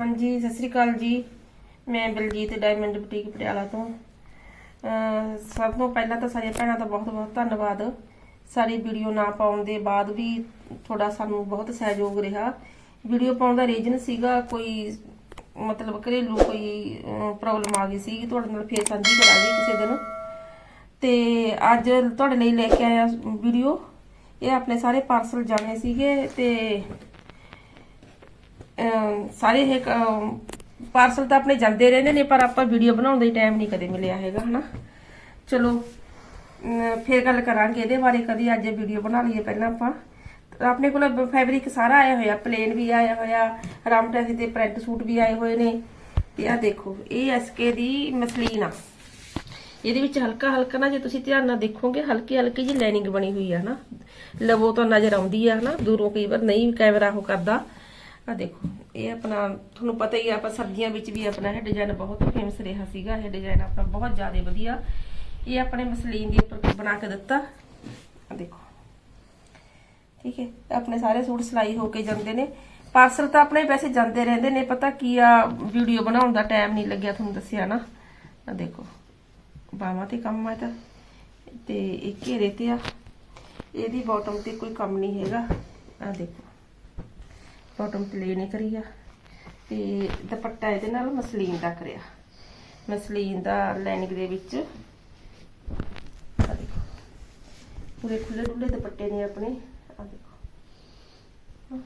ਹਾਂਜੀ, ਸਤਿ ਸ੍ਰੀ ਅਕਾਲ ਜੀ। ਮੈਂ ਬਲਜੀਤ ਡਾਇਮੰਡ ਬੁਟੀਕ ਪਟਿਆਲਾ ਤੋਂ। ਸਭ ਤੋਂ ਪਹਿਲਾਂ ਤਾਂ ਸਾਰੀਆਂ ਭੈਣਾਂ ਦਾ ਬਹੁਤ ਬਹੁਤ ਧੰਨਵਾਦ। ਸਾਰੀ ਵੀਡੀਓ ਨਾ ਪਾਉਣ ਦੇ ਬਾਅਦ ਵੀ ਤੁਹਾਡਾ ਸਾਨੂੰ ਬਹੁਤ ਸਹਿਯੋਗ ਰਿਹਾ। ਵੀਡੀਓ ਪਾਉਣ ਦਾ ਰੀਜ਼ਨ ਸੀਗਾ ਕੋਈ, ਮਤਲਬ ਘਰੇਲੂ ਕੋਈ ਪ੍ਰੋਬਲਮ ਆ ਗਈ ਸੀ, ਤੁਹਾਡੇ ਨਾਲ ਫੇਰ ਸਾਂਝੀ ਕਰਾਂਗੇ ਕਿਸੇ ਦਿਨ। ਤੇ ਅੱਜ ਤੁਹਾਡੇ ਲਈ ਲੈ ਕੇ ਆਇਆ ਵੀਡੀਓ। ਇਹ ਆਪਣੇ ਸਾਰੇ ਪਾਰਸਲ ਜਾਣੇ ਸੀਗੇ ਤੇ ਸਾਰੇ ਇਹ ਪਾਰਸਲ ਤਾਂ ਆਪਣੇ ਜਾਂਦੇ ਰਹਿੰਦੇ ਨੇ, ਪਰ ਆਪਾਂ ਵੀਡੀਓ ਬਣਾਉਣ ਦਾ ਹੀ ਟਾਈਮ ਨਹੀਂ ਕਦੇ ਮਿਲਿਆ ਹੈਗਾ, ਹਨਾ? ਚਲੋ, ਅਮ ਗੱਲ ਕਰਾਂਗੇ ਇਹਦੇ ਬਾਰੇ, ਕਦੀ ਅੱਜ ਵੀਡੀਓ ਬਣਾ ਲਈਏ ਪਹਿਲਾਂ ਆਪਾਂ। ਆਪਣੇ ਕੋਲ ਫੈਬਰਿਕ ਸਾਰਾ ਆਇਆ ਹੋਇਆ ਪਲੇਨ ਵੀ ਆਇਆ ਹੋਇਆ ਰਾਮ ਟੈਸੀ ਤੇ ਪ੍ਰਿੰਟ ਸੂਟ ਵੀ ਆਏ ਹੋਏ ਨੇ। ਤੇ ਆ ਦੇਖੋ, ਇਹ ਐਸਕੇ ਦੀ ਮਸਲੀਨ ਆ। ਇਹਦੇ ਵਿੱਚ ਹਲਕਾ ਹਲਕਾ ਨਾ, ਜੇ ਤੁਸੀਂ ਧਿਆਨ ਨਾਲ ਦੇਖੋਗੇ, ਹਲਕੀ ਹਲਕੀ ਜਿਹੀ ਲਾਈਨਿੰਗ ਬਣੀ ਹੋਈ ਆ ਨਾ ਲਵੋ ਤਾਂ ਨਜ਼ਰ ਆਉਂਦੀ ਆ, ਹਨਾ? ਦੂਰੋਂ ਕਈ ਵਾਰ ਨਹੀਂ ਕੈਮਰਾ ਉਹ ਕਰਦਾ। ਆ ਦੇਖੋ, ਇਹ ਆਪਣਾ, ਤੁਹਾਨੂੰ ਪਤਾ ਹੀ ਆ, ਆਪਾਂ ਸਰਦੀਆਂ ਵਿੱਚ ਵੀ ਆਪਣਾ ਇਹ ਡਿਜ਼ਾਈਨ ਬਹੁਤ ਫੇਮਸ ਰਿਹਾ ਸੀਗਾ, ਇਹ ਡਿਜ਼ਾਈਨ ਆਪਣਾ ਬਹੁਤ ਜ਼ਿਆਦਾ ਵਧੀਆ। ਇਹ ਆਪਣੇ ਮਸਲੀਨ ਦੇ ਉੱਪਰ ਬਣਾ ਕੇ ਦਿੱਤਾ। ਆ ਦੇਖੋ। ਠੀਕ ਹੈ, ਆਪਣੇ ਸਾਰੇ ਸੂਟ ਸਿਲਾਈ ਹੋ ਕੇ ਜਾਂਦੇ ਨੇ। ਪਾਰਸਲ ਤਾਂ ਆਪਣੇ ਪੈਸੇ ਜਾਂਦੇ ਰਹਿੰਦੇ ਨੇ, ਪਤਾ ਕੀ ਆ ਵੀਡੀਓ ਬਣਾਉਣ ਦਾ ਟਾਈਮ ਨਹੀਂ ਲੱਗਿਆ, ਤੁਹਾਨੂੰ ਦੱਸਿਆ ਨਾ। ਆ ਦੇਖੋ, ਬਾਹਾਂ ਤੇ ਕੰਮ ਆ ਤਾਂ, ਤੇ ਇਹ ਘੇਰੇ ਤੇ ਆ। ਇਹਦੀ ਬਾਟਮ ਤੇ ਕੋਈ ਕੰਮ ਨਹੀਂ ਹੈਗਾ। ਆ ਦੇਖੋ। ਬਾਟਮ ਪਲੇਨ ਹੀ ਕਰੀ ਆ। ਤੇ ਦੁਪੱਟਾ ਇਹਦੇ ਨਾਲ ਮਸਲੀਨ ਦਾ ਕਰਿਆ। ਮਸਲੀਨ ਦਾ ਲਾਈਨਿੰਗ ਦੇ ਵਿੱਚ ਆ ਦੇਖੋ। ਪੂਰੇ ਖੁੱਲੇ ਡੁੱਲੇ ਦੁਪੱਟੇ ਨੇ ਆਪਣੇ। ਆ ਦੇਖੋ।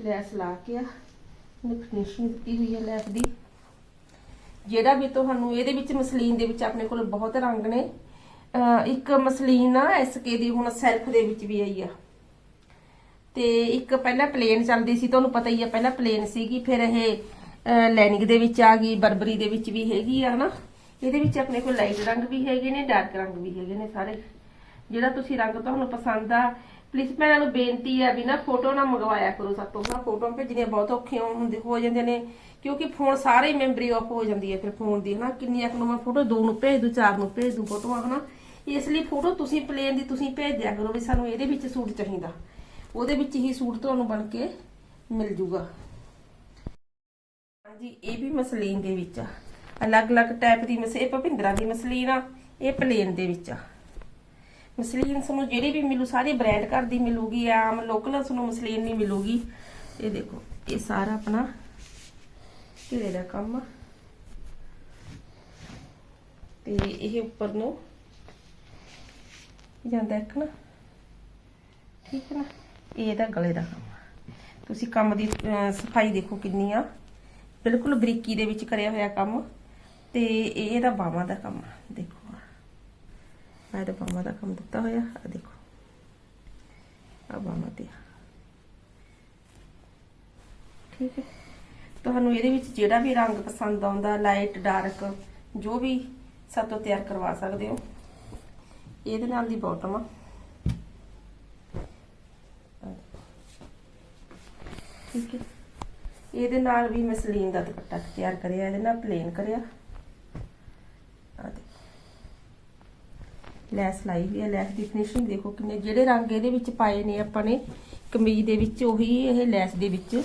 ਲੈਸ ਲਾ ਕੇ ਆ। ਇਹਨੂੰ ਫਿਨਿਸ਼ਿੰਗ ਦਿੱਤੀ ਹੋਈ ਹੈ ਲੈਸ ਦੀ। ਜਿਹੜਾ ਵੀ ਤੁਹਾਨੂੰ ਇਹਦੇ ਵਿੱਚ ਮਸਲੀਨ ਦੇ ਵਿੱਚ ਆਪਣੇ ਕੋਲ ਬਹੁਤ ਰੰਗ ਨੇ। ਇੱਕ ਮਸਲੀਨ ਆ ਐਸਕੇ ਦੀ, ਹੁਣ ਸੈਲਫ ਦੇ ਵਿੱਚ ਵੀ ਆਈ ਆ। ਤੇ ਇੱਕ ਪਹਿਲਾਂ ਪਲੇਨ ਚੱਲਦੀ ਸੀ, ਤੁਹਾਨੂੰ ਪਤਾ ਹੀ ਆ, ਪਹਿਲਾਂ ਪਲੇਨ ਸੀਗੀ, ਫਿਰ ਇਹ ਲਾਈਨਿੰਗ ਦੇ ਵਿੱਚ ਆ ਗਈ, ਬਰਬਰੀ ਦੇ ਵਿੱਚ ਵੀ ਹੈਗੀ ਆ, ਹਨਾ? ਇਹਦੇ ਵਿੱਚ ਆਪਣੇ ਕੋਲ ਲਾਈਟ ਰੰਗ ਵੀ ਹੈਗੇ ਨੇ ਡਾਰਕ ਰੰਗ ਵੀ ਹੈਗੇ ਨੇ ਸਾਰੇ। ਜਿਹੜਾ ਤੁਸੀਂ ਰੰਗ ਤੁਹਾਨੂੰ ਪਸੰਦ ਆ ਪਲੀਜ਼ ਭੈਣਾਂ ਨੂੰ ਬੇਨਤੀ ਆ ਵੀ ਨਾ ਫੋਟੋ ਨਾ ਮੰਗਵਾਇਆ ਕਰੋ ਸਭ ਤੋਂ ਨਾ ਫੋਟੋ ਭੇਜਣੀਆਂ ਬਹੁਤ ਔਖੀਆਂ ਹੁੰਦੇ, ਹੋ ਜਾਂਦੇ ਨੇ, ਕਿਉਂਕਿ ਫੋਨ ਸਾਰੇ ਮੈਮਰੀ ਆਫ ਹੋ ਜਾਂਦੀ ਹੈ ਫਿਰ ਫੋਨ ਦੀ, ਹਨਾ? ਕਿੰਨੀਆਂ ਕੁ ਨੂੰ ਮੈਂ ਫੋਟੋ ਦੋ ਨੂੰ ਭੇਜ ਦੂ, ਚਾਰ ਨੂੰ ਭੇਜ ਦੂ ਫੋਟੋਆਂ ਹਨਾ? ਇਸ ਲਈ ਫੋਟੋ ਤੁਸੀਂ ਪਲੇਨ ਦੀ ਤੁਸੀਂ ਭੇਜ ਦਿਆ ਕਰੋ ਵੀ ਸਾਨੂੰ ਇਹਦੇ ਵਿੱਚ ਸੂਟ ਚਾਹੀਦਾ। ਉਹਦੇ ਵਿੱਚ ਹੀ ਸੂਟ ਤੁਹਾਨੂੰ ਬਣ ਕੇ ਮਿਲ ਜੂਗਾ। ਹਾਂਜੀ, ਇਹ ਵੀ ਮਸਲੀਨ ਦੇ ਵਿੱਚ ਆ। ਅਲੱਗ-ਅਲੱਗ ਟਾਈਪ ਦੀ ਮਸ ਭਪਿੰਦਰਾ ਦੀ ਮਸਲੀਨ ਆ, ਇਹ ਪਲੇਨ ਦੇ ਵਿੱਚ ਆ। ਮਸਲੀਨ ਤੁਹਾਨੂੰ ਜਿਹੜੀ ਵੀ ਮਿਲੂ, ਸਾਰੀ ਬ੍ਰਾਂਡ ਘਰ ਦੀ ਮਿਲੂਗੀ, ਆਮ ਲੋਕਲ ਤੁਹਾਨੂੰ ਮਸਲੀਨ ਨਹੀਂ ਮਿਲੂਗੀ। ਇਹ ਦੇਖੋ, ਇਹ ਸਾਰਾ ਆਪਣਾ ਘੇਰੇ ਦਾ ਕੰਮ ਤੇ ਇਹ ਉੱਪਰ ਨੂੰ ਜਾਂਦਾ ਇੱਕ ਨਾ। ਠੀਕ ਹੈ ਨਾ? ਇਹ ਤਾਂ ਗਲੇ ਦਾ ਕੰਮ ਆ। ਤੁਸੀਂ ਕੰਮ ਦੀ ਸਫ਼ਾਈ ਦੇਖੋ ਕਿੰਨੀ ਆ ਬਿਲਕੁਲ ਬਰੀਕੀ ਦੇ ਵਿੱਚ ਕਰਿਆ ਹੋਇਆ ਕੰਮ। ਤੇ ਇਹ ਇਹਦਾ ਬਾਹਾਂ ਦਾ ਕੰਮ ਆ। ਦੇਖੋ ਆ। ਇਹਦਾ ਬਾਹਾਂ ਦਾ ਕੰਮ ਦਿੱਤਾ ਹੋਇਆ। ਆ ਦੇਖੋ। ਆ ਬਾਹਾਂ ਤੇ ਠੀਕ ਹੈ। ਤੁਹਾਨੂੰ ਇਹਦੇ ਵਿੱਚ ਜਿਹੜਾ ਵੀ ਰੰਗ ਪਸੰਦ ਆਉਂਦਾ ਲਾਈਟ ਡਾਰਕ ਜੋ ਵੀ ਸਾਤੋਂ ਤਿਆਰ ਕਰਵਾ ਸਕਦੇ ਹੋ। ਇਹਦੇ ਨਾਲ ਦੀ ਬਾਟਮ ਆ। ਠੀਕ ਹੈ। ਇਹਦੇ ਨਾਲ ਵੀ ਮੈਂ ਸਲੀਨ ਦਾ ਦੁਪੱਟਾ ਤਿਆਰ ਕਰਿਆ, ਇਹਦੇ ਨਾਲ ਪਲੇਨ ਕਰਿਆ। ਆ ਦੇਖੋ। ਲੈਸ ਲਾਈ ਹੋਈ ਹੈ, ਲੈਸ ਦੀ ਫਿਨਿਸ਼ਿੰਗ ਦੇਖੋ ਕਿੰਨੇ ਜਿਹੜੇ ਰੰਗ ਇਹਦੇ ਵਿੱਚ ਪਾਏ ਨੇ ਆਪਾਂ ਨੇ, ਕਮੀਜ਼ ਦੇ ਵਿੱਚ ਉਹੀ ਇਹ ਲੈਸ ਦੇ ਵਿੱਚ।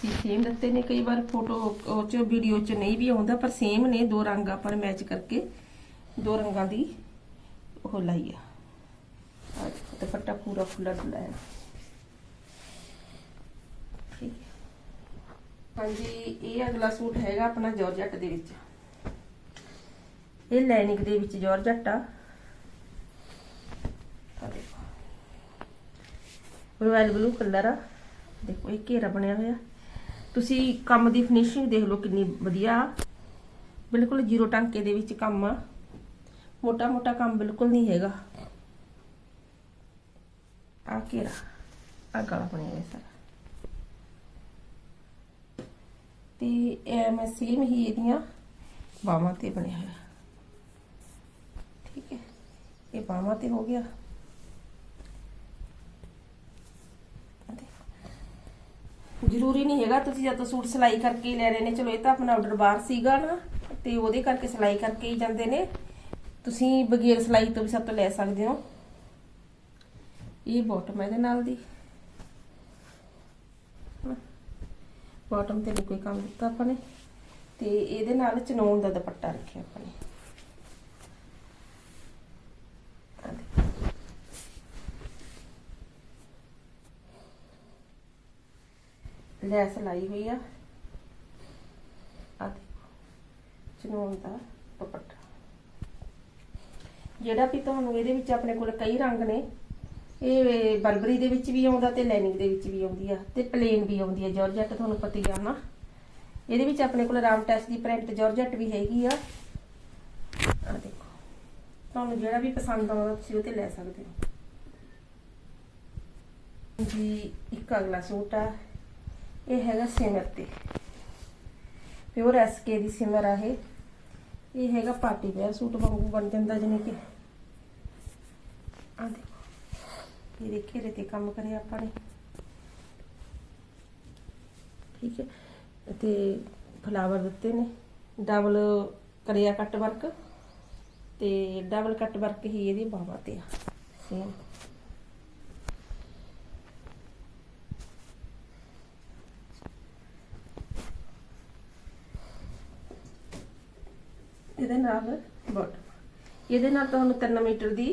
ਸੀ ਸੇਮ ਦਿੱਤੇ ਨੇ, ਕਈ ਵਾਰ ਫੋਟੋ ਉਹ ਚ ਵੀਡੀਓ ਚ ਨਹੀਂ ਵੀ ਆਉਂਦਾ, ਪਰ ਸੇਮ ਨੇ, ਦੋ ਰੰਗ ਆਪਾਂ ਨੇ ਮੈਚ ਕਰਕੇ, ਦੋ ਰੰਗਾਂ ਦੀ ਉਹ ਲਾਈ ਆ। ਦੁਪੱਟਾ ਪੂਰਾ ਖੁੱਲਾ ਡੁੱਲਾ ਹੈ। ਠੀਕ ਹੈ। ਹਾਂਜੀ, ਇਹ ਅਗਲਾ ਸੂਟ ਹੈਗਾ ਆਪਣਾ ਜਾਰਜਟ ਦੇ ਵਿੱਚ। ਇਹ ਲਾਈਨਿੰਗ ਦੇ ਵਿੱਚ ਜਾਰਜਟ ਆ। ਆ ਦੇਖੋ। ਬਲੂ ਕਲਰ ਆ। ਦੇਖੋ, ਇਹ ਘੇਰਾ ਬਣਿਆ ਹੋਇਆ। ਤੁਸੀਂ ਕੰਮ ਦੀ ਫਿਨਿਸ਼ਿੰਗ ਦੇਖ ਲਓ ਕਿੰਨੀ ਵਧੀਆ। ਬਿਲਕੁਲ ਜ਼ੀਰੋ ਟਾਂਕੇ ਦੇ ਵਿੱਚ ਕੰਮ ਆ। ਮੋਟਾ ਮੋਟਾ ਕੰਮ ਬਿਲਕੁਲ ਨਹੀਂ ਹੈਗਾ। ਆ ਘੇਰਾ। ਆ ਗਲਾ ਬਣਿਆ ਹੋਇਆ ਸਾਰਾ। ਤੇ ਇਹ ਮੈਂ ਸੇਮ ਹੀ ਇਹਦੀਆਂ ਬਾਹਾਂ ਤੇ ਬਣਿਆ ਹੋਇਆ। ਠੀਕ ਹੈ, ਇਹ ਬਾਹਾਂ ਤੇ ਹੋ ਗਿਆ। ਜ਼ਰੂਰੀ ਨਹੀਂ ਹੈਗਾ, ਤੁਸੀਂ ਜਦ ਤੋਂ ਸੂਟ ਸਿਲਾਈ ਕਰਕੇ ਹੀ ਲੈ ਰਹੇ ਨੇ। ਚਲੋ, ਇਹ ਤਾਂ ਆਪਣਾ ਆਰਡਰ ਬਾਹਰ ਸੀਗਾ ਨਾ, ਤੇ ਉਹਦੇ ਕਰਕੇ ਸਿਲਾਈ ਕਰਕੇ ਹੀ ਜਾਂਦੇ ਨੇ। ਤੁਸੀਂ ਬਗੈਰ ਸਿਲਾਈ ਤੋਂ ਵੀ ਸਭ ਤੋਂ ਲੈ ਸਕਦੇ ਹੋ। ਇਹ ਬਾਟਮ ਇਹਦੇ ਨਾਲ ਦੀ। ਬਾਟਮ ਤੇ ਨਹੀਂ ਕੰਮ ਦਿੱਤਾ ਆਪਾਂ ਨੇ। ਤੇ ਇਹਦੇ ਨਾਲ ਚਨੋਨ ਦਾ ਦੁਪੱਟਾ ਰੱਖਿਆ ਆਪਾਂ ਨੇ। ਲੈਸ ਲਾਈ ਹੋਈ ਆ। ਆ ਦੇਖੋ। ਚਨੋਨ ਦਾ ਦੁਪੱਟਾ। ਜਿਹੜਾ ਵੀ ਤੁਹਾਨੂੰ ਇਹਦੇ ਵਿੱਚ ਆਪਣੇ ਕੋਲ ਕਈ ਰੰਗ ਨੇ ਇਹ ਬਰਬਰੀ ਦੇ ਵਿੱਚ ਵੀ ਆਉਂਦਾ ਤੇ ਲੈਨਿੰਗ ਦੇ ਵਿੱਚ ਵੀ ਆਉਂਦੀ ਆ ਤੇ ਪਲੇਨ ਵੀ ਆਉਂਦੀ ਆ ਜਾਰਜਟ ਤੁਹਾਨੂੰ ਪਤਾ ਹੀ ਆ ਨਾ। ਇਹਦੇ ਵਿੱਚ ਆਪਣੇ ਕੋਲ ਰਾਮ ਟੈਸਟ ਦੀ ਪ੍ਰਿੰਟ ਜਾਰਜਟ ਵੀ ਹੈਗੀ ਆ। ਆ ਦੇਖੋ, ਤੁਹਾਨੂੰ ਜਿਹੜਾ ਵੀ ਪਸੰਦ ਆਉਂਦਾ ਤੁਸੀਂ ਉਹ ਤੇ ਲੈ ਸਕਦੇ ਹੋ। ਜੀ, ਇੱਕ ਅਗਲਾ ਸੂਟ ਆ। ਇਹ ਹੈਗਾ ਸਿਮਰ ਤੇ। ਪਿਓਰ ਐਸਕੇ ਦੀ ਸਿਮਰ ਆ ਇਹ। ਇਹ ਹੈਗਾ ਪਾਰਟੀ ਵੇਅਰ ਸੂਟ ਵਾਂਗੂ ਬਣ ਜਾਂਦਾ ਜਿਵੇਂ ਕਿ। ਆ ਦੇਖੋ। ਇਹਦੇ ਘੇਰੇ ਤੇ ਕੰਮ ਕਰਿਆ ਆਪਾਂ ਨੇ। ਠੀਕ ਹੈ। ਤੇ ਫਲਾਵਰ ਦਿੱਤੇ ਨੇ। ਡਬਲ ਕਰਿਆ ਕੱਟ ਵਰਕ ਤੇ ਡਬਲ ਕੱਟ ਵਰਕ ਹੀ ਇਹਦੀ ਬਾਹਾਂ ਤੇ ਆ। ਸੇਮ ਇਹਦੇ ਨਾਲ ਬਾਟਮ ਇਹਦੇ ਨਾਲ ਤੁਹਾਨੂੰ 3 ਮੀਟਰ ਦੀ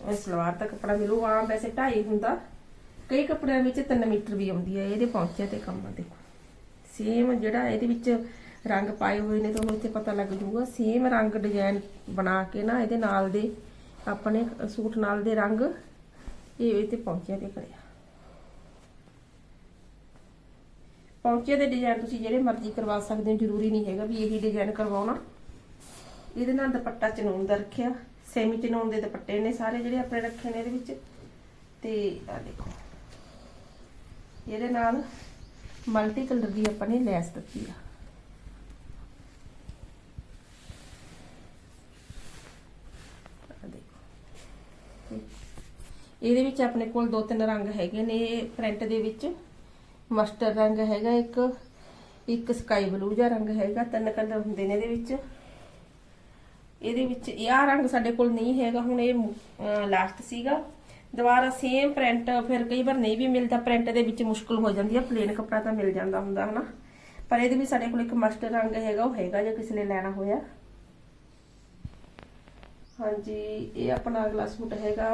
ਇਹ ਸਲਵਾਰ ਦਾ ਕੱਪੜਾ ਮਿਲੂ, ਆਮ ਵੈਸੇ 2.5 ਹੁੰਦਾ। ਕਈ ਕੱਪੜਿਆਂ ਵਿੱਚ 3 ਮੀਟਰ ਵੀ ਆਉਂਦੀ ਹੈ, ਇਹਦੇ ਪਹੁੰਚਿਆ ਤੇ ਕੰਮ ਦੇਖੋ ਸੇਮ ਜਿਹੜਾ ਇਹਦੇ ਵਿੱਚ ਰੰਗ ਪਾਏ ਹੋਏ ਨੇ, ਤੁਹਾਨੂੰ ਇੱਥੇ ਪਤਾ ਲੱਗ ਜਾਊਗਾ। ਸੇਮ ਰੰਗ ਡਿਜ਼ਾਈਨ ਬਣਾ ਕੇ ਨਾ, ਇਹਦੇ ਨਾਲ ਦੇ ਆਪਣੇ ਸੂਟ ਨਾਲ ਦੇ ਰੰਗ ਇਹ ਇਹਦੇ ਪਹੁੰਚਿਆ ਤੇ ਕਰਿਆ ਪਹੁੰਚੇ ਦੇ ਡਿਜ਼ਾਈਨ ਤੁਸੀਂ ਜਿਹੜੇ ਮਰਜ਼ੀ ਕਰਵਾ ਸਕਦੇ ਹੋ, ਜ਼ਰੂਰੀ ਨਹੀਂ ਹੈਗਾ ਵੀ ਇਹੀ ਡਿਜ਼ਾਈਨ ਕਰਵਾਉਣਾ। ਇਹਦੇ ਨਾਲ ਦੁਪੱਟਾ ਚਨੂਨ ਦਾ ਰੱਖਿਆ। ਸੈਮੀ ਚਨੂਨ ਦੇ ਦੁਪੱਟੇ ਨੇ ਸਾਰੇ ਜਿਹੜੇ ਆਪਣੇ ਰੱਖੇ ਨੇ ਇਹਦੇ ਵਿੱਚ। ਤੇ ਆ ਦੇਖੋ। ਇਹਦੇ ਨਾਲ ਮਲਟੀ ਕਲਰ ਦੀ ਆਪਾਂ ਨੇ ਲੈਸ ਦਿੱਤੀ ਆ। ਇਹਦੇ ਵਿੱਚ ਆਪਣੇ ਕੋਲ ਦੋ ਤਿੰਨ ਰੰਗ ਹੈਗੇ ਨੇ। ਪ੍ਰਿੰਟ ਦੇ ਵਿੱਚ ਮਸਟਰ ਰੰਗ ਹੈਗਾ ਇੱਕ ਇੱਕ ਸਕਾਈ ਬਲੂ ਜਿਹਾ ਰੰਗ ਹੈਗਾ, ਤਿੰਨ ਕਲਰ ਹੁੰਦੇ ਨੇ ਇਹਦੇ ਵਿੱਚ। ਇਹਦੇ ਵਿੱਚ ਇਹ ਆਹ ਰੰਗ ਸਾਡੇ ਕੋਲ ਨਹੀਂ ਹੈਗਾ, ਹੁਣ ਇਹ ਲਾਸਟ ਸੀਗਾ। ਦੁਬਾਰਾ ਸੇਮ ਪ੍ਰਿੰਟ ਫਿਰ ਕਈ ਵਾਰ ਨਹੀਂ ਵੀ ਮਿਲਦਾ ਪ੍ਰਿੰਟ ਦੇ ਵਿੱਚ ਮੁਸ਼ਕਲ ਹੋ ਜਾਂਦੀ ਹੈ ਪਲੇਨ ਕੱਪੜਾ ਤਾਂ ਮਿਲ ਜਾਂਦਾ ਹੁੰਦਾ, ਹਨਾ। ਪਰ ਇਹਦੇ ਵਿੱਚ ਸਾਡੇ ਕੋਲ ਇੱਕ ਮਸਟਰ ਰੰਗ ਹੈਗਾ, ਉਹ ਹੈਗਾ ਜੇ ਕਿਸੇ ਨੇ ਲੈਣਾ ਹੋਇਆ। ਹਾਂਜੀ, ਇਹ ਆਪਣਾ ਅਗਲਾ ਸੂਟ ਹੈਗਾ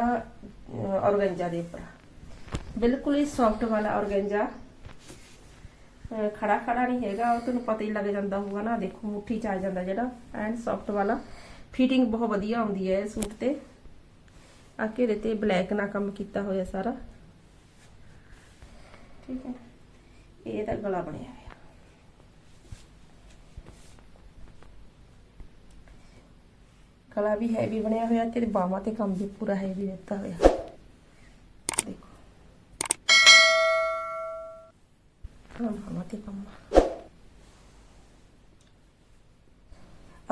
ਔਰਗੰਜਾ ਦੇ ਉੱਪਰ। ਬਿਲਕੁਲ ਹੀ ਸੌਫਟ ਵਾਲਾ ਔਰਗੰਜਾ। ਖੜਾ ਖੜਾ ਨਹੀਂ ਹੈਗਾ, ਉਹ ਤੁਹਾਨੂੰ ਪਤਾ ਹੀ ਲੱਗ ਜਾਂਦਾ ਹੋਊਗਾ ਨਾ, ਦੇਖੋ ਮੁੱਠੀ ਚ ਆ ਜਾਂਦਾ ਜਿਹੜਾ ਐਂਡ ਸੌਫਟ ਵਾਲਾ। ਫਿਟਿੰਗ ਬਹੁਤ ਵਧੀਆ ਆਉਂਦੀ ਹੈ ਇਹ ਸੂਟ ਤੇ। ਆ ਘੇਰੇ ਤੇ ਬਲੈਕ ਨਾਲ ਕੰਮ ਕੀਤਾ ਹੋਇਆ ਸਾਰਾ। ਠੀਕ ਹੈ। ਇਹ ਤਾਂ ਗਲਾ ਬਣਿਆ ਹੋਇਆ। ਗਲਾ ਵੀ ਹੈਵੀ ਬਣਿਆ ਹੋਇਆ ਤੇ ਬਾਹਾਂ ਤੇ ਕੰਮ ਵੀ ਪੂਰਾ ਹੈਵੀ ਦਿੱਤਾ ਹੋਇਆ। ਦੇਖੋ। ਹਾਂ ਬਾਹਾਂ ਤੇ ਕੰਮ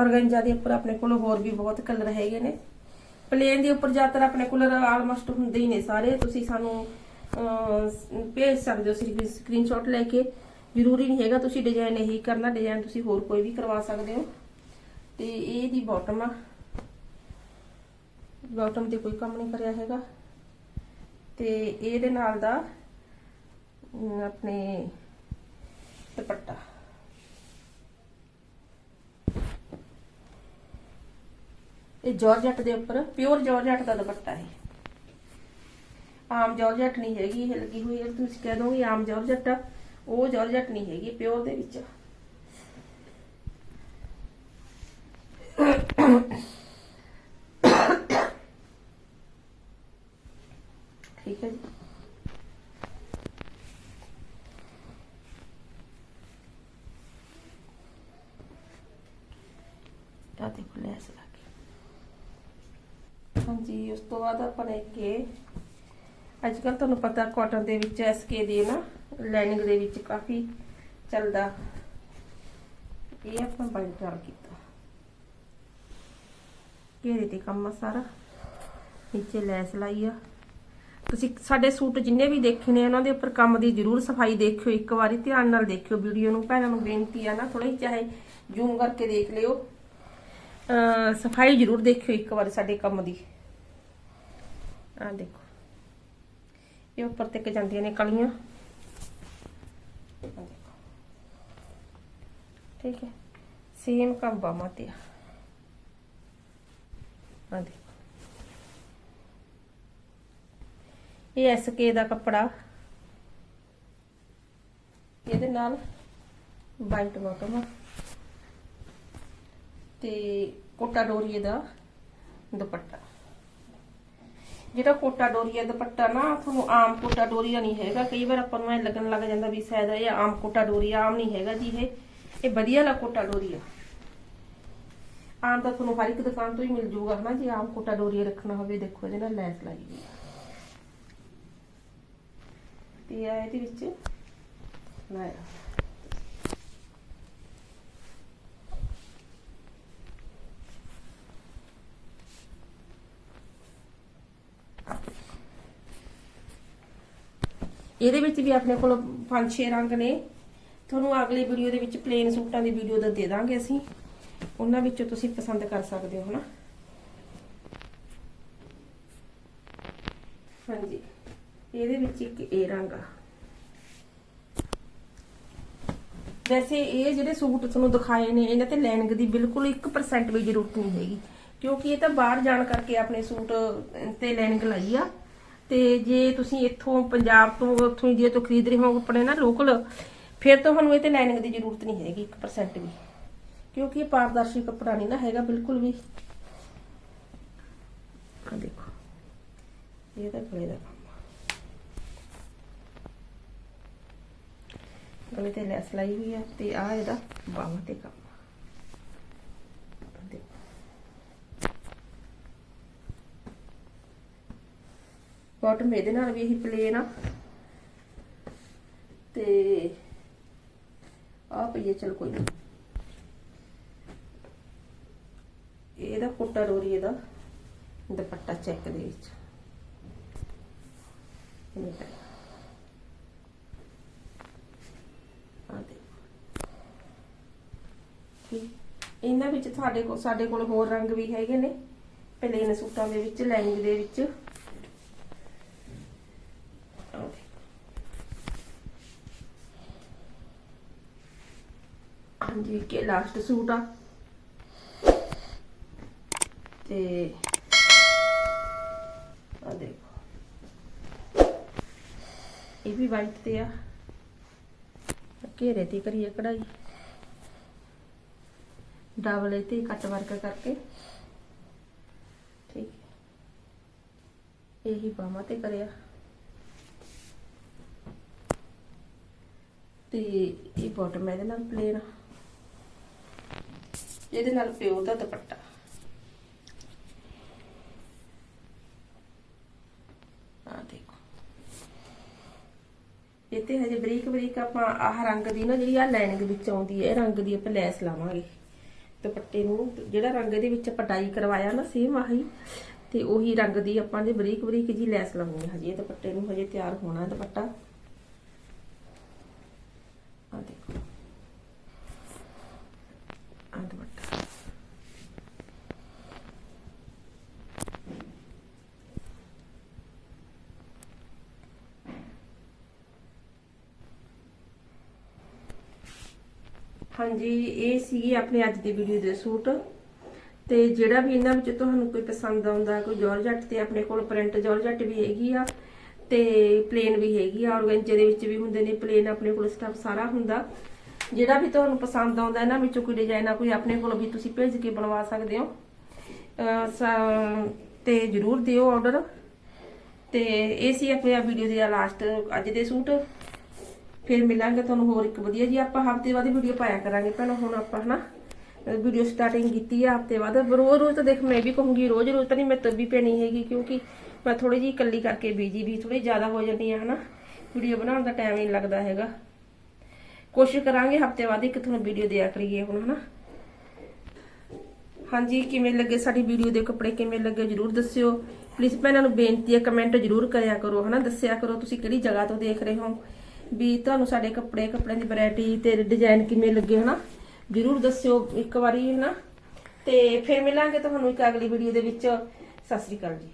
ਔਰਗੰਜਾ ਦੇ ਉੱਪਰ ਆਪਣੇ ਕੋਲ ਹੋਰ ਵੀ ਬਹੁਤ ਕਲਰ ਹੈਗੇ ਨੇ। ਪਲੇਨ ਦੇ ਉੱਪਰ ਜ਼ਿਆਦਾਤਰ ਆਪਣੇ ਕੋਲ ਆਲਮੋਸਟ ਹੁੰਦੇ ਹੀ ਨੇ ਸਾਰੇ। ਤੁਸੀਂ ਸਾਨੂੰ ਭੇਜ ਸਕਦੇ ਹੋ ਸਕਰੀਨਸ਼ਾਟ ਲੈ ਕੇ। ਜ਼ਰੂਰੀ ਨਹੀਂ ਹੈਗਾ ਤੁਸੀਂ ਡਿਜ਼ਾਈਨ ਇਹੀ ਕਰਨਾ ਡਿਜ਼ਾਈਨ ਤੁਸੀਂ ਹੋਰ ਕੋਈ ਵੀ ਕਰਵਾ ਸਕਦੇ ਹੋ। ਤੇ ਇਹ ਦੀ ਬਾਟਮ ਆ। ਬਾਟਮ ਤੇ ਕੋਈ ਕੰਮ ਨਹੀਂ ਕਰਿਆ ਹੈਗਾ। ਤੇ ਇਹਦੇ ਨਾਲ ਦਾ ਆਪਣੇ ਦੁਪੱਟਾ। ਇਹ ਜਾਰਜਟ ਦੇ ਉੱਪਰ ਪਿਓਰ ਜਾਰਜਟ ਦਾ ਦੁਪੱਟਾ ਹੈ ਆਮ ਜਾਰਜਟ ਨਹੀਂ ਹੈਗੀ ਇਹ ਲੱਗੀ ਹੋਈ ਹੈ। ਤੁਸੀਂ ਕਹਿ ਦੋਗੇ ਆਮ ਜਾਰਜਟ ਆ, ਉਹ ਜਾਰਜਟ ਨਹੀਂ ਹੈਗੀ ਪਿਓਰ ਦੇ ਵਿੱਚ ਠੀਕ ਹੈ ਜੀ। ਆ ਦੇਖੋ ਲੈਸ ਲਾ ਕੇ ਹਾਂਜੀ, ਉਸ ਤੋਂ ਬਾਅਦ ਆਪਾਂ ਨੇ ਕਿ ਅੱਜ ਕੱਲ ਤੁਹਾਨੂੰ ਪਤਾ ਕਾਟਨ ਦੇ ਵਿੱਚ ਐਸਕੇ ਦੀ ਨਾ ਲਾਈਨਿੰਗ ਦੇ ਵਿੱਚ ਕਾਫੀ ਚੱਲਦਾ। ਇਹ ਆਪਾਂ ਬਾਈਟ ਨਾਲ ਕੀਤਾ। ਘੇਰੇ ਤੇ ਕੰਮ ਸਾਰਾ। ਨੀਚੇ ਲੈਸ ਲਾਈ ਆ। ਤੁਸੀਂ ਸਾਡੇ ਸੂਟ ਜਿੰਨੇ ਵੀ ਦੇਖੇ ਨੇ, ਉਹਨਾਂ ਦੇ ਉੱਪਰ ਕੰਮ ਦੀ ਜ਼ਰੂਰ ਸਫ਼ਾਈ ਦੇਖਿਓ। ਇੱਕ ਵਾਰੀ ਧਿਆਨ ਨਾਲ ਦੇਖਿਓ। ਵੀਡੀਓ ਨੂੰ ਭੈਣਾਂ ਨੂੰ ਬੇਨਤੀ ਆ ਨਾ ਥੋੜੀ ਚਾਹੇ ਜ਼ੂਮ ਕਰਕੇ ਦੇਖ ਲਿਓ। ਸਫ਼ਾਈ ਜ਼ਰੂਰ ਦੇਖਿਓ ਇੱਕ ਵਾਰ ਸਾਡੇ ਕੰਮ ਦੀ। ਆ ਦੇਖੋ। ਇਹ ਉੱਪਰ ਤੱਕ ਜਾਂਦੀਆਂ ਨੇ ਕਲੀਆਂ। ਠੀਕ ਹੈ। ਸੇਮ ਕੰਮ ਬਾਹਾਂ ਤੇ ਆ। ਆਹ ਦੇਖੋ। ਇਹ ਐਸਕੇ ਦਾ ਕੱਪੜਾ। ਇਹਦੇ ਨਾਲ ਵਾਈਟ ਬਾਟਮ ਆ। ਤੇ ਕੋਟਾ ਡੋਰੀਏ ਦਾ ਦੁਪੱਟਾ। ਜਿਹੜਾ ਕੋਟਾ ਡੋਰੀਆ ਦੁਪੱਟਾ ਨਾ, ਤੁਹਾਨੂੰ ਆਮ ਕੋਟਾ ਡੋਰੀਆ ਨਹੀਂ ਹੈਗਾ। ਕਈ ਵਾਰ ਆਪਾਂ ਨੂੰ ਐ ਲੱਗਣ ਲੱਗ ਜਾਂਦਾ ਵੀ ਸ਼ਾਇਦ ਇਹ ਆਮ ਕੋਟਾ ਡੋਰੀਆ, ਆਮ ਨਹੀਂ ਹੈਗਾ ਜੀ ਇਹ। ਇਹ ਵਧੀਆ ਲਾ ਕੋਟਾ ਡੋਰੀਆ। ਆਮ ਤਾਂ ਤੁਹਾਨੂੰ ਹਰ ਇੱਕ ਦੁਕਾਨ ਤੋਂ ਹੀ ਮਿਲ ਜੂਗਾ, ਹਨਾ ਜੇ? ਆਮ ਕੋਟਾ ਡੋਰੀਆ ਰੱਖਣਾ ਹੋਵੇ, ਦੇਖੋ ਇਹਦੇ ਨਾਲ ਲੈਸ ਲਾਈ ਹੋਈ ਤੇ ਆ ਇਹਦੇ ਵਿੱਚ ਲਾਇਆ ਇਹਦੇ ਵਿੱਚ ਵੀ ਆਪਣੇ ਕੋਲ ਪੰਜ ਛੇ ਰੰਗ ਨੇ। ਤੁਹਾਨੂੰ ਅਗਲੀ ਵੀਡੀਓ ਦੇ ਵਿੱਚ ਪਲੇਨ ਸੂਟਾਂ ਦੀ ਵੀਡੀਓ ਦਾ ਦੇ ਦਾਂਗੇ ਅਸੀਂ। ਉਹਨਾਂ ਵਿੱਚੋਂ ਤੁਸੀਂ ਪਸੰਦ ਕਰ ਸਕਦੇ ਹੋ, ਹਨਾ? ਹਾਂਜੀ। ਇਹਦੇ ਵਿੱਚ ਇੱਕ ਇਹ ਰੰਗ ਆ। ਵੈਸੇ ਇਹ ਜਿਹੜੇ ਸੂਟ ਤੁਹਾਨੂੰ ਦਿਖਾਏ ਨੇ, ਇਹਨਾਂ ਤੇ ਲਾਈਨਿੰਗ ਦੀ ਬਿਲਕੁਲ 1% ਵੀ ਜ਼ਰੂਰਤ ਨਹੀਂ ਹੈਗੀ। ਕਿਉਂਕਿ ਇਹ ਤਾਂ ਬਾਹਰ ਜਾਣ ਕਰਕੇ ਆਪਣੇ ਸੂਟ ਤੇ ਲਾਈਨਿੰਗ ਲਾਈ ਆ। ਤੇ ਜੇ ਤੁਸੀਂ ਇੱਥੋਂ ਪੰਜਾਬ ਤੋਂ, ਉੱਥੋਂ ਜੇ ਤੋਂ ਖਰੀਦ ਰਹੇ ਹੋ ਆਪਣੇ ਨਾ ਲੋਕਲ, ਫਿਰ ਤੁਹਾਨੂੰ ਇਹ ਤੇ ਲਾਈਨਿੰਗ ਦੀ ਜ਼ਰੂਰਤ ਨਹੀਂ ਹੈਗੀ 1% ਵੀ। ਕਿਉਂਕਿ ਇਹ ਪਾਰਦਰਸ਼ੀ ਕੱਪੜਾ ਨਹੀਂ ਨਾ ਹੈਗਾ, ਬਿਲਕੁਲ ਵੀ। ਆ ਦੇਖੋ, ਇਹ ਤਾਂ ਗਲੇ ਦਾ ਕੰਮ ਗਲੇ ਤੇ ਲੈਸ ਲਾਈ ਹੋਈ ਆ ਤੇ ਆ ਇਹਦਾ ਬਾਹਾਂ ਤੇ ਕੰਮ ਆ। ਆਹ ਦੇਖੋ ਬਾਟਮ ਇਹਦੇ ਨਾਲ ਵੀ ਇਹੀ ਪਲੇਨ ਆ। ਤੇ ਆ ਪਈਏ, ਚਲ ਕੋਈ ਨਹੀਂ ਇਹਦਾ ਕੋਟਾ ਡੋਰੀ, ਇਹਦਾ ਦੁਪੱਟਾ ਚੈੱਕ ਦੇ ਵਿੱਚ। ਇਹਨਾਂ ਵਿੱਚ ਤੁਹਾਡੇ ਕੋਲ ਸਾਡੇ ਕੋਲ ਹੋਰ ਰੰਗ ਵੀ ਹੈਗੇ ਨੇ। ਪਲੇਨ ਸੂਟਾਂ ਦੇ ਵਿੱਚ ਲਾਈਨਿੰਗ ਦੇ ਵਿੱਚ ਆਹ ਦੇਖੋ। ਹਾਂਜੀ, ਕਿ ਲਾਸਟ ਸੂਟ ਆ। ਤੇ ਆ ਦੇਖੋ। ਇਹ ਵੀ ਵਾਈਟ ਤੇ ਆ। ਘੇਰੇ ਤੇ ਕਰੀਏ ਕਢਾਈ। ਡਬਲ ਤੇ ਕੱਟ ਵਰਕ ਕਰਕੇ। ਠੀਕ ਹੈ। ਇਹੀ ਬਾਹਾਂ ਤੇ ਕਰਿਆ। ਤੇ ਇਹ ਬਾਟਮ ਇਹਦੇ ਨਾਲ ਪਲੇਨ ਇਹਦੇ ਨਾਲ ਪਿਓ ਦਾ ਦੁਪੱਟਾ। ਆ ਦੇਖੋ। ਇਹ ਤੇ ਹਜੇ ਬਰੀਕ ਬਰੀਕ ਆਪਾਂ ਆਹ ਰੰਗ ਦੀ ਨਾ ਜਿਹੜੀ ਆ ਲਾਈਨਿੰਗ ਵਿੱਚ ਆਉਂਦੀ ਹੈ, ਇਹ ਰੰਗ ਦੀ ਆਪਾਂ ਲੈਸ ਲਾਵਾਂਗੇ। ਦੁਪੱਟੇ ਨੂੰ ਜਿਹੜਾ ਰੰਗ ਦੇ ਵਿੱਚ ਪਟਾਈ ਕਰਵਾਇਆ ਨਾ ਸੇਮ ਆਹੀ, ਤੇ ਉਹੀ ਰੰਗ ਦੀ ਆਪਾਂ ਦੇ ਬਰੀਕ ਬਰੀਕ ਜੀ ਲੈਸ ਲਾਉਣੀ ਹੈ, ਹਜੇ ਦੁਪੱਟੇ ਨੂੰ ਹਜੇ ਤਿਆਰ ਹੋਣਾ ਦੁਪੱਟਾ ਆ ਦੇਖੋ ਆ ਦੁਪੱਟਾ ਹਾਂਜੀ, ਇਹ ਸੀਗੀ ਆਪਣੇ ਅੱਜ ਦੀ ਵੀਡੀਓ ਦੇ ਸੂਟ। ਤੇ ਜਿਹੜਾ ਵੀ ਇਹਨਾਂ ਵਿੱਚ ਤੁਹਾਨੂੰ ਕੋਈ ਪਸੰਦ ਆਉਂਦਾ, ਕੋਈ ਜਾਰਜਟ ਤੇ ਆਪਣੇ ਕੋਲ ਪ੍ਰਿੰਟ ਜਾਰਜਟ ਵੀ ਹੈਗੀ ਆ, ਤੇ ਪਲੇਨ ਵੀ ਹੈਗੀ ਆ ਔਰਗੰਜੇ ਦੇ ਵਿੱਚ ਵੀ ਹੁੰਦੇ ਨੇ ਪਲੇਨ ਆਪਣੇ ਕੋਲ ਸਟਫ ਸਾਰਾ ਹੁੰਦਾ। ਜਿਹੜਾ ਵੀ ਤੁਹਾਨੂੰ ਪਸੰਦ ਆਉਂਦਾ, ਇਹਨਾਂ ਵਿੱਚੋਂ ਕੋਈ ਡਿਜ਼ਾਈਨ ਆ, ਕੋਈ ਆਪਣੇ ਕੋਲ ਵੀ ਤੁਸੀਂ ਭੇਜ ਕੇ ਬਣਵਾ ਸਕਦੇ ਹੋ। ਅਹ ਤੇ ਜਰੂਰ ਦਿਓ ਆਰਡਰ ਤੇ ਇਹ ਸੀ ਆਪਣੀ ਵੀਡੀਓ ਦੀ ਲਾਸਟ ਅੱਜ ਦੇ ਸੂਟ। ਫਿਰ ਮਿਲਾਂਗੇ ਤੁਹਾਨੂੰ ਹੋਰ ਇੱਕ ਵਧੀਆ ਜੀ, ਆਪਾਂ ਹਫ਼ਤੇ ਬਾਅਦ ਵੀਡੀਓ ਪਾਇਆ ਕਰਾਂਗੇ ਪਹਿਲਾਂ ਹੁਣ ਆਪਾਂ ਹਨਾ ਵੀਡੀਓ ਸਟਾਰਟਿੰਗ ਕੀਤੀ ਆ ਹਫ਼ਤੇ ਬਾਅਦ। ਰੋਜ਼ ਰੋਜ਼ ਤਾਂ ਦੇਖ ਮੈਂ ਵੀ ਕਹੂੰਗੀ, ਰੋਜ਼ ਰੋਜ਼ ਤਾਂ ਨਹੀਂ, ਮੈਂ ਤੱਬੀ ਪੈਣੀ ਹੈਗੀ, ਕਿਉਂਕਿ ਮੈਂ ਥੋੜੀ ਜੀ ਇਕੱਲੀ ਕਰਕੇ ਬੀਜੀ ਵੀ ਥੋੜੀ ਜ਼ਿਆਦਾ ਹੋ ਜਾਂਦੀ ਆ, ਹਨਾ। ਵੀਡੀਓ ਬਣਾਉਣ ਦਾ ਟਾਈਮ ਨਹੀਂ ਲੱਗਦਾ ਹੈਗਾ। ਕੋਸ਼ਿਸ਼ ਕਰਾਂਗੇ ਹਫ਼ਤੇ ਬਾਅਦ ਇੱਕ ਤੁਹਾਨੂੰ ਵੀਡੀਓ ਦਿਆ ਕਰੀਏ ਹੁਣ, ਹਨਾ। ਹਾਂਜੀ, ਕਿਵੇਂ ਲੱਗੇ ਸਾਡੀ ਵੀਡੀਓ ਦੇ ਕੱਪੜੇ, ਕਿਵੇਂ ਲੱਗੇ ਜਰੂਰ ਦੱਸਿਓ। ਪਲੀਜ਼ ਭੈਣਾਂ ਨੂੰ ਬੇਨਤੀ ਹੈ ਕਮੈਂਟ ਜਰੂਰ ਕਰਿਆ ਕਰੋ, ਹਨਾ। ਦੱਸਿਆ ਕਰੋ ਤੁਸੀਂ ਕਿਹੜੀ ਜਗ੍ਹਾ ਤੋਂ ਦੇਖ ਰਹੇ ਹੋ। ਵੀ ਤੁਹਾਨੂੰ ਸਾਡੇ ਕੱਪੜੇ, ਕੱਪੜਿਆਂ ਦੀ ਵੈਰਾਈਟੀ ਤੇ ਡਿਜ਼ਾਈਨ ਕਿਵੇਂ ਲੱਗੇ, ਹਨਾ? ਜਰੂਰ ਦੱਸਿਓ ਇੱਕ ਵਾਰੀ, ਹਨਾ? ਤੇ ਫਿਰ ਮਿਲਾਂਗੇ ਤੁਹਾਨੂੰ ਇੱਕ ਅਗਲੀ ਵੀਡੀਓ ਦੇ ਵਿੱਚ। ਸਤਿ ਸ੍ਰੀ ਅਕਾਲ ਜੀ।